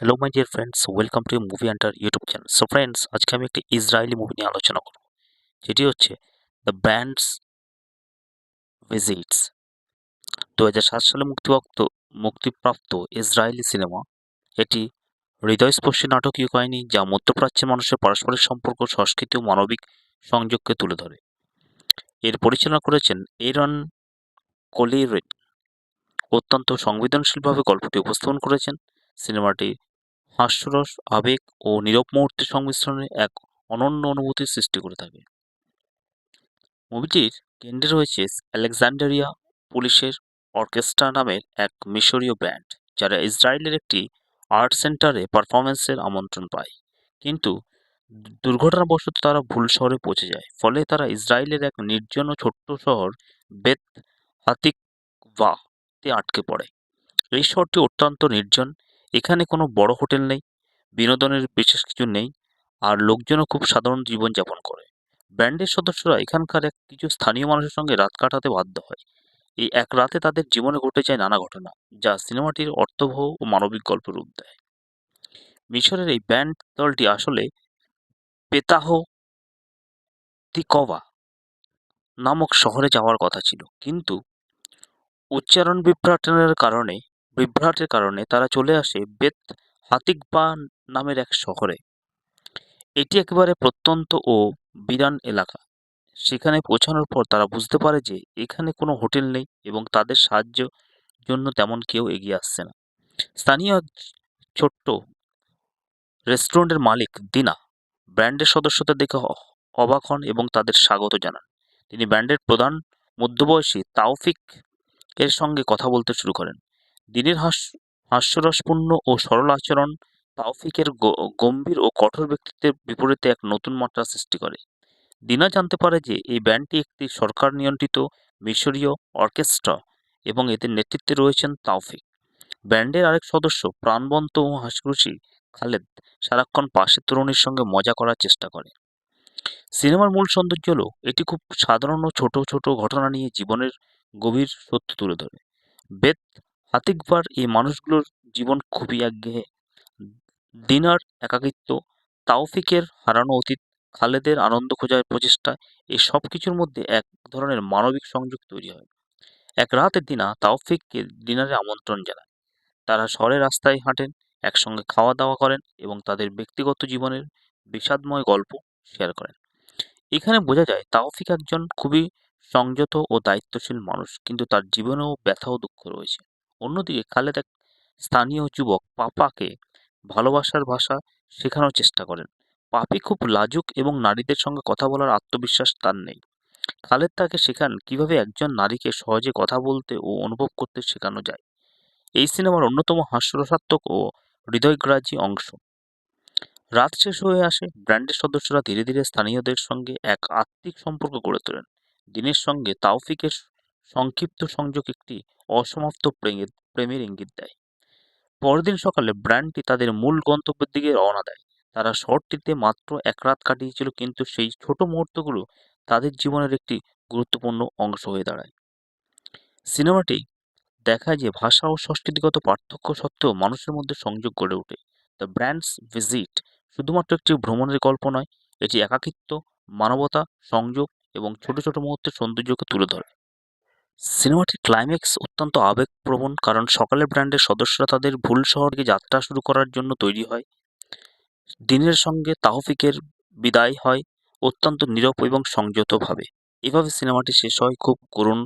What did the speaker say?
Hello my dear friends welcome to movie hunter YouTube channel so friends আজকে আমি একটি Israeli movie নিয়ে আলোচনা করব। যেটি হচ্ছে দ্য ব্যান্ডস ভিজিটস দু হাজার সাত সালে মুক্তিপ্রাপ্ত মুক্তিপ্রাপ্ত ইসরায়েলি সিনেমা এটি হৃদয়স্পর্শী নাটকীয় কাহিনী যা মধ্যপ্রাচ্যের মানুষের পারস্পরিক সম্পর্ক, সংস্কৃতি ও মানবিক সংযোগকে তুলে ধরে। এর পরিচালনা করেছেন এরন কলিরিন অত্যন্ত সংবেদনশীলভাবে গল্পটি উপস্থাপন করেছেন সিনেমাটি হাস্যরস, আবেগ ও নীরব মুহূর্তের সংমিশ্রণে এক অনন্য অনুভূতির সৃষ্টি করে থাকে। মুভিটির কেন্দ্রে রয়েছে আলেকজান্ডারিয়া পুলিশের অর্কেস্ট্রা নামের এক মিশরীয় ব্যান্ড, যারা ইসরায়েলের একটি আর্ট সেন্টারে পারফরমেন্সের আমন্ত্রণ পায়। কিন্তু দুর্ঘটনাবশত তারা ভুল শহরে পৌঁছে যায়, ফলে তারা ইসরায়েলের এক নির্জন ছোট্ট শহর বেত হাতিকভাতে আটকে পড়ে। এই শহরটি অত্যন্ত নির্জন এখানে কোনো বড় হোটেল নেই, বিনোদনের বিশেষ কিছু নেই, আর লোকজনও খুব সাধারণ জীবনযাপন করে। ব্যান্ডের সদস্যরা এখানকার এক কিছু স্থানীয় মানুষের সঙ্গে রাত কাটাতে বাধ্য হয়। এই এক রাতে তাদের জীবনে ঘটে যায় নানা ঘটনা, যা সিনেমাটির অর্থবহ ও মানবিক গল্প রূপ দেয়। মিশরের এই ব্যান্ড দলটি আসলে পেতাহ তিকভা নামক শহরে যাওয়ার কথা ছিল, কিন্তু উচ্চারণ বিভ্রাটের কারণে বিভ্রাটের কারণে তারা চলে আসে বেত হাতিকবা নামের এক শহরে। এটি একেবারে প্রত্যন্ত ও বিরান এলাকা। সেখানে পৌঁছানোর পর তারা বুঝতে পারে যে এখানে কোনো হোটেল নেই এবং তাদের সাহায্য জন্য তেমন কেউ এগিয়ে আসছে না। স্থানীয় ছোট্ট রেস্টুরেন্টের মালিক দিনা ব্যান্ডের সদস্যদের দেখে অবাক হন এবং তাদের স্বাগত জানান। তিনি ব্যান্ডের প্রধান মধ্যবয়সী তাওফিক এর সঙ্গে কথা বলতে শুরু করেন। দিনের হাস্য হাস্যরসপূর্ণ ও সরল আচরণ তাওফিকের গম্ভীর ও কঠোর ব্যক্তিত্বের বিপরীতে এক নতুন মাত্রা সৃষ্টি করে। দিনা জানতে পারে যে, এই ব্যান্ডটি একটি সরকার নিয়ন্ত্রিত মিশরীয় অর্কেস্ট্রা এবং এদের নেতৃত্বে রয়েছেন তাওফিক। ব্যান্ডের আরেক সদস্য প্রাণবন্ত ও হাসিখুশি খালেদ সারাক্ষণ পাশের তরুণীর সঙ্গে মজা করার চেষ্টা করে। সিনেমার মূল সৌন্দর্য হলো, এটি খুব সাধারণ ও ছোট ছোট ঘটনা নিয়ে জীবনের গভীর সত্য তুলে ধরে। বেত হাতিকবার এই মানুষগুলোর জীবন খুবই একঘেয়ে দিনার একাকিত্ব, তাওফিকের হারানো অতীত, খালেদের আনন্দ খোঁজার প্রচেষ্টা, এই সব কিছুর মধ্যে এক ধরনের মানবিক সংযোগ তৈরি হয়। এক রাতে দিনা তাওফিককে ডিনারে আমন্ত্রণ জানায়। তারা শহরের রাস্তায় হাঁটেন, একসঙ্গে খাওয়া দাওয়া করেন এবং তাদের ব্যক্তিগত জীবনের বিষাদময় গল্প শেয়ার করেন। এখানে বোঝা যায়, তাওফিক একজন খুবই সংযত ও দায়িত্বশীল মানুষ, কিন্তু তার জীবনেও ব্যথা ও দুঃখ রয়েছে। অন্যদিকে খালেদ এক স্থানীয় যুবক পাপাকে ভালোবাসার ভাষা শেখানোর চেষ্টা করেন। পাপি খুব লাজুক এবং নারীদের সঙ্গে কথা বলার আত্মবিশ্বাস তার নেই। খালেদ তাকে শেখান কীভাবে একজন নারীকে সহজে কথা বলতে ও অনুভব করতে শেখানো যায়। এই সিনেমার অন্যতম হাস্যরসাত্মক ও হৃদয়গ্রাহী অংশ। রাত শেষ হয়ে আসে, ব্র্যান্ডের সদস্যরা ধীরে ধীরে স্থানীয়দের সঙ্গে এক আত্মিক সম্পর্ক গড়ে তোলেন। দিনের সঙ্গে তাওফিকের সংক্ষিপ্ত সংযোগ একটি অসমাপ্ত প্রেমের প্রেমের ইঙ্গিত দেয়। পরদিন সকালে ব্র্যান্ডটি তাদের মূল গন্তব্যের দিকে রওনা দেয়। তারা শহরটিতে মাত্র এক রাত কাটিয়েছিল, কিন্তু সেই ছোট মুহূর্তগুলো তাদের জীবনের একটি গুরুত্বপূর্ণ অংশ হয়ে দাঁড়ায়। সিনেমাটি দেখায় যে ভাষা ও সংস্কৃতিগত পার্থক্য সত্ত্বেও মানুষের মধ্যে সংযোগ গড়ে ওঠে। দ্য ব্র্যান্ডস ভিজিট শুধুমাত্র একটি ভ্রমণের গল্প নয়, এটি একাকিত্ব, মানবতা, সংযোগ এবং ছোট ছোট মুহূর্তের সৌন্দর্যকে তুলে ধরে। সিনেমাটির ক্লাইম্যাক্স অত্যন্ত আবেগপ্রবণ কারণ সকালে ব্র্যান্ডের সদস্যরা তাদের ভুল শহরকে যাত্রা শুরু করার জন্য তৈরি হয়। দিনের সঙ্গে তাহফিকের বিদায় হয় অত্যন্ত নীরব এবং সংযতভাবে। এভাবে সিনেমাটি শেষ হয় খুব করুণ